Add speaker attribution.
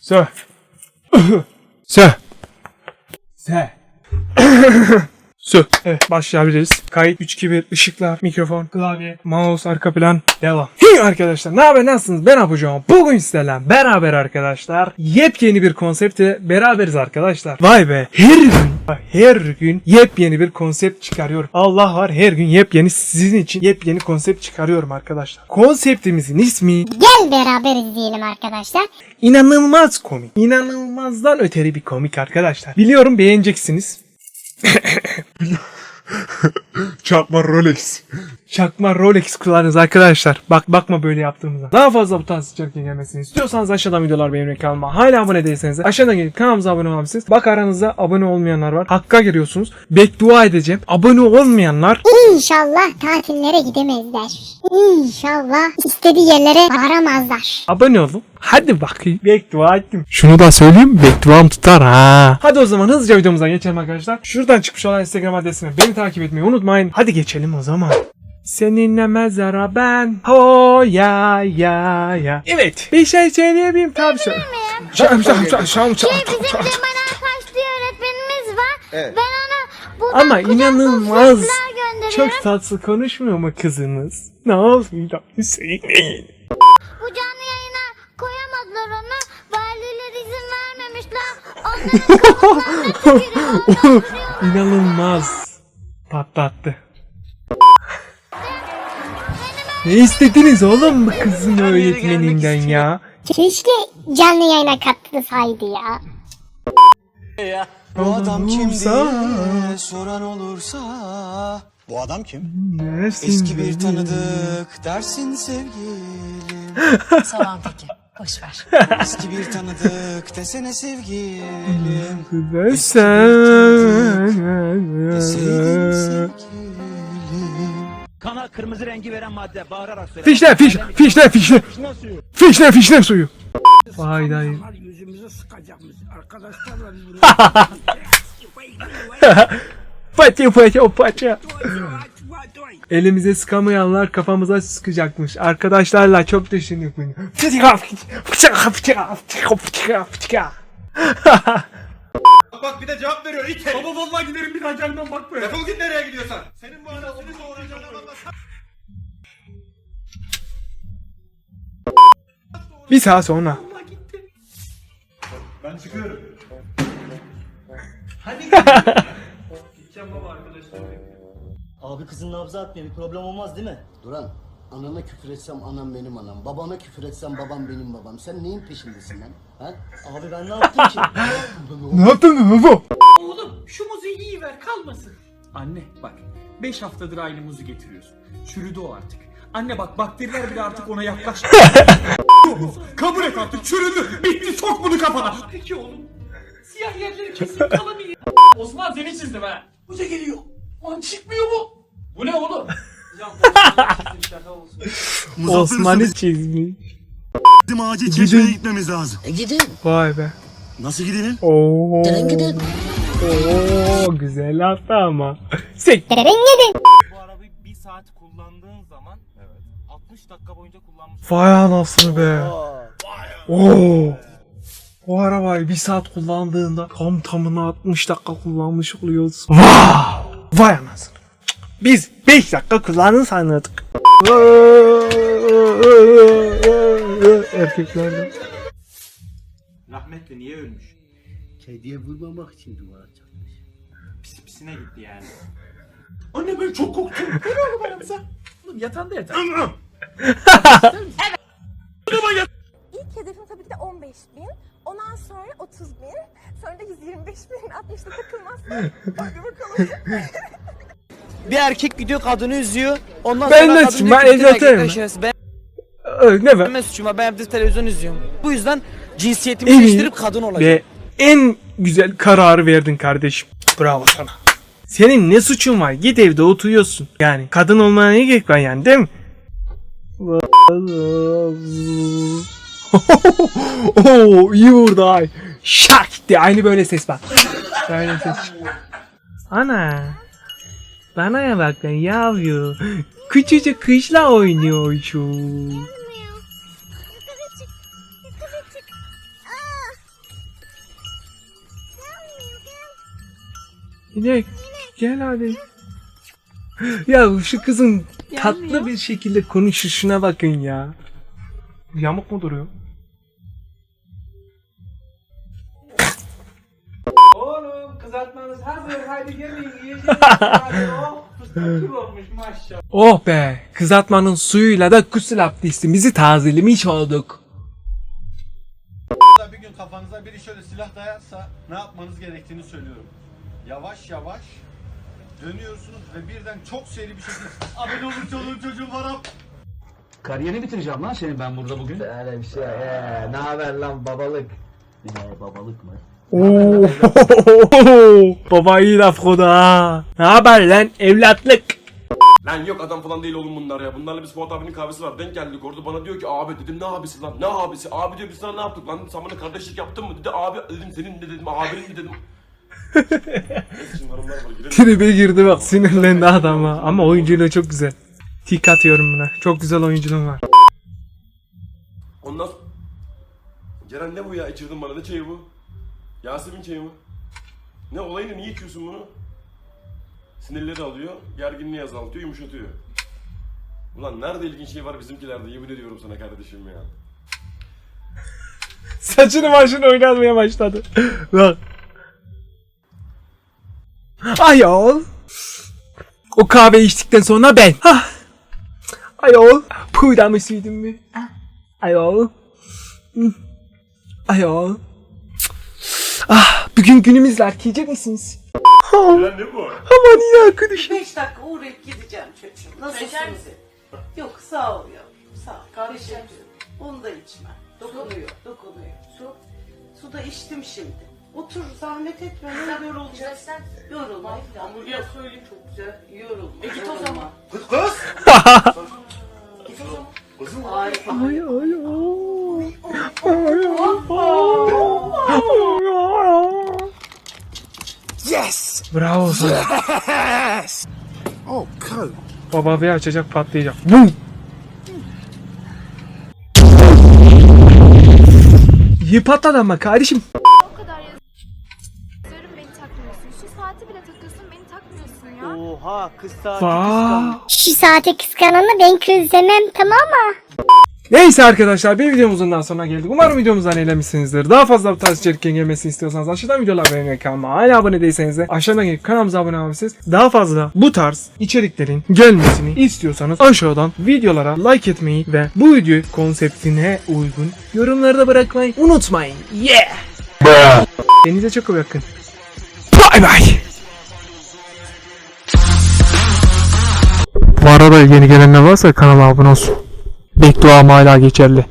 Speaker 1: Sö. Sö. Se. Sö. Evet başlayabiliriz. Kayıt 3 2 1 ışıklar, mikrofon, klavye, mouse, arka plan. Devam. Hey arkadaşlar ne haber nasılsınız? Ben yapacağım. Bugün sizlerle beraber arkadaşlar yepyeni bir konsepte beraberiz arkadaşlar. Vay be her gün her gün yepyeni bir konsept çıkarıyorum. Allah var her gün yepyeni sizin için yepyeni konsept çıkarıyorum arkadaşlar. Konseptimizin ismi
Speaker 2: Gel beraber izleyelim arkadaşlar.
Speaker 1: İnanılmaz komik. İnanılmazdan öteri bir komik arkadaşlar. Biliyorum beğeneceksiniz.
Speaker 3: Çarpma Rolex.
Speaker 1: Çakma Rolex kullanınız arkadaşlar. Bak bakma böyle yaptığımıza. Daha fazla bu tarz içeriklerin gelmesini istiyorsanız aşağıdan videolar beğenmeyi kanalıma hala abone değilseniz de aşağıdan gelip kanalımıza abone olabilirsiniz. Bak aranızda abone olmayanlar var. Hakka giriyorsunuz. Beddua edeceğim. Abone olmayanlar
Speaker 2: İnşallah tatillere gidemezler. İnşallah istediği yerlere varamazlar.
Speaker 1: abone olun. Hadi bakayım. Beddua ettim. Şunu da söyleyeyim bedduam tutar ha. Hadi o zaman hızlıca videomuza geçelim arkadaşlar. Şuradan çıkmış olan Instagram adresine beni takip etmeyi unutmayın. Hadi geçelim o zaman. Seninle mezara ben ho ya ya ya. Evet. Bir şey söyleyebilirim tabii söyle. Şam şam şam şam şam
Speaker 2: Şey bizim. Cemal Akaş diye öğretmenimiz var.
Speaker 3: Evet.
Speaker 2: Ben ona buradan
Speaker 1: Ama
Speaker 2: kucak
Speaker 1: inanılmaz. Çok tatlı konuşmuyor mu kızınız? Ne oluyor Hüseyin?
Speaker 2: Bu canlı yayına koyamadılar onu. Valiler izin vermemişler. Onların kafalarına tükürüyor.
Speaker 1: İnanılmaz. Patlattı. Ne istediniz oğlum bu kızın öğretmeninden ya?
Speaker 2: Keşke canlı yayına katılsaydı ya.
Speaker 4: Bu adam kim diye soran olursa Bu adam kim?
Speaker 1: Nesin
Speaker 4: Eski bir tanıdık dersin sevgilim
Speaker 5: Salam peki. Boş ver.
Speaker 4: Eski bir tanıdık desene sevgilim
Speaker 1: sen
Speaker 4: Deseydin
Speaker 6: kırmızı rengi veren madde bağırarak söyle.
Speaker 1: Fişle fiş fişle fişle fişle fişle suyu. Vay dayı.
Speaker 7: yüzümüze sıkacakmış. Arkadaşlarla biz bunu
Speaker 1: Paça paça paça. Elimize sıkamayanlar kafamıza sıkacakmış. Arkadaşlarla çok düşündük bunu.
Speaker 3: Bak bir de cevap veriyor. İt Baba vallahi giderim bir daha gelmem bak buraya. Defol git nereye gidiyorsan. Senin bu anasını doğuracağım.
Speaker 1: Bir saat sonra.
Speaker 3: Ben çıkıyorum.
Speaker 8: Abi kızın nabzı atmıyor bir problem olmaz değil mi?
Speaker 9: Duran, anana küfür etsem anam benim anam, babana küfür etsem babam benim babam. Sen neyin peşindesin lan? Ha?
Speaker 8: Abi ben ne yaptım ki?
Speaker 1: Ne yaptın baba?
Speaker 7: Oğlum şu muzu iyi ver kalmasın. Anne bak 5 haftadır aynı muzu getiriyorsun. Çürüdü o artık. Anne bak bakteriler bile artık ona yaklaş.
Speaker 3: Kabul et artık çürüdü. Bitti sok bunu kafana.
Speaker 7: Peki oğlum. Siyah yerleri kesin kalamıyor. Osman seni çizdim ha. Bu da geliyor. Lan çıkmıyor bu. Bu ne oğlum?
Speaker 1: Osman'ı çizmiş.
Speaker 4: Bizim acil çeşmeye gitmemiz lazım
Speaker 8: E gidin.
Speaker 1: Vay be.
Speaker 4: Nasıl gidelim?
Speaker 1: Oo.
Speaker 8: Gidin gidin.
Speaker 1: Oo güzel hafta ama. Sek.
Speaker 2: Derin gidin.
Speaker 6: Bu arabayı bir saat kullandığın zaman 60 dakika boyunca kullanmış.
Speaker 1: Vay anasını be. Oo. O arabayı bir saat kullandığında tam tamına 60 dakika kullanmış oluyoruz. Vay. Vay anasını. Biz 5 dakika kullandın sanıyorduk. Erkeklerden.
Speaker 6: Rahmetli niye ölmüş?
Speaker 9: Kediye vurmamak için duvara çarpmış.
Speaker 6: Pis pisine gitti yani.
Speaker 7: Anne ben çok korktum. Ver oğlum aramıza. Oğlum yatağında yatar.
Speaker 10: İlk hedefim tabii ki de 15 bin. Ondan sonra 30 bin. Sonra da 125 bin. 60'ta takılmazsa. Hadi bakalım.
Speaker 4: Bir erkek gidiyor kadını üzüyor Ondan
Speaker 1: Ben
Speaker 4: kadın
Speaker 1: suçum, ben
Speaker 4: ki, "Bütün
Speaker 1: evlatayım
Speaker 4: erkekler
Speaker 1: ben."
Speaker 4: Ben
Speaker 1: Ee, ne be?
Speaker 4: benim suçum var ben evde televizyon izliyorum Bu yüzden cinsiyetimi
Speaker 1: En iyi
Speaker 4: değiştirip kadın olacağım
Speaker 1: Ve en güzel kararı verdin kardeşim. Bravo sana. Senin ne suçun var? Git evde oturuyorsun. Yani kadın olmana ne gerek var yani değil mi? Oo iyi vurdu ay. Şak diye aynı böyle ses bak. Böyle ses. Ana. Bana bak lan yavru. Küçücük kışla
Speaker 2: oynuyor şu. İnek
Speaker 1: gel hadi. Ya şu kızın tatlı bir şekilde konuşuşuna bakın ya. Yamuk mu duruyor?
Speaker 7: Kızartmanız hazır. Hadi gelin yiyeceğiz. Hadi oh. Fıstık gibi olmuş maşallah.
Speaker 1: Oh be, kızartmanın suyuyla da gusül abdestimizi tazelemiş olduk.
Speaker 3: Bir gün kafanıza biri şöyle silah dayarsa ne yapmanız gerektiğini söylüyorum. Yavaş yavaş dönüyorsunuz ve birden çok seri bir şekilde abone olun çoluğum çocuğum var ab.
Speaker 8: Kariyerini bitireceğim lan senin ben burada bugün. Öyle bir şey. Ee, ne haber lan babalık? Ne babalık mı?
Speaker 1: Oo, baba iyi laf kodu ha. Ne haber lan evlatlık?
Speaker 6: Lan yok adam falan değil oğlum bunlar ya. Bunlarla biz Fuat abinin kahvesi var. Denk geldik orada bana diyor ki abi dedim ne abisi lan ne abisi? Abi diyor biz sana ne yaptık lan? Sen bana kardeşlik yaptın mı? Dedi abi dedim senin de dedim abinin de dedim.
Speaker 1: Tribe girdi bak sinirlendi adam ha. Ama oyunculuğu çok güzel. Tik atıyorum buna. Çok güzel oyunculuğun var.
Speaker 6: Ondan. Ceren ne bu ya içirdin bana ne çayı bu? Yasemin çayı mı? Ne olayını niye içiyorsun bunu? Sinirleri alıyor, gerginliği azaltıyor, yumuşatıyor. Ulan nerede ilginç şey var bizimkilerde yemin ediyorum sana kardeşim ya.
Speaker 1: Saçını başını oynatmaya başladı. Bak. Ayol. O kahve içtikten sonra ben. Hah. Ayol. Puyda mı süydün mü? Ah. Ayol. Ayol. Ah, bugün günümüz var. Yiyecek misiniz?
Speaker 6: Ceren ne bu?
Speaker 1: Aman iyi arkadaşım.
Speaker 5: 5 dakika uğrayıp gideceğim çocuğum. Nasılsınız? Yok sağ ol yavrum. Sağ ol. Kardeşim. Onu da içme. Dokunuyor. Dokunuyor. Su. Su da içtim şimdi. Otur zahmet etme. Ne yorulacaksın? Yorulma. Hamburger söyleyeyim çok güzel. Yorulma. E git o zaman.
Speaker 3: Kız kız!
Speaker 5: Git o zaman. Harika.
Speaker 1: Ay ay Yes! Bravo sana.
Speaker 9: Oh, cool.
Speaker 1: Baba bir açacak patlayacak. Bum! İyi patladı ama kardeşim.
Speaker 10: O kadar yazıyorum beni takmıyorsun. Şu saati bile takıyorsun beni takmıyorsun ya.
Speaker 4: Oha kız saati
Speaker 1: Vaa.
Speaker 2: Şu saate kıskananı ben közlemem tamam mı?
Speaker 1: Neyse arkadaşlar bir videomuzun daha sonuna geldik. Umarım videomuzdan eğlenmişsinizdir. Daha fazla bu tarz içeriklerin gelmesini istiyorsanız aşağıdan videolar beğenmeyi kanalıma hala abone değilseniz de aşağıdan gelip kanalımıza abone olabilirsiniz. Daha fazla bu tarz içeriklerin gelmesini istiyorsanız aşağıdan videolara like etmeyi ve bu video konseptine uygun yorumları da bırakmayı unutmayın. Yeah! Kendinize çok bakın. Bye bye. Bu arada yeni gelenler varsa kanala abone olsun. Bekduam hala geçerli.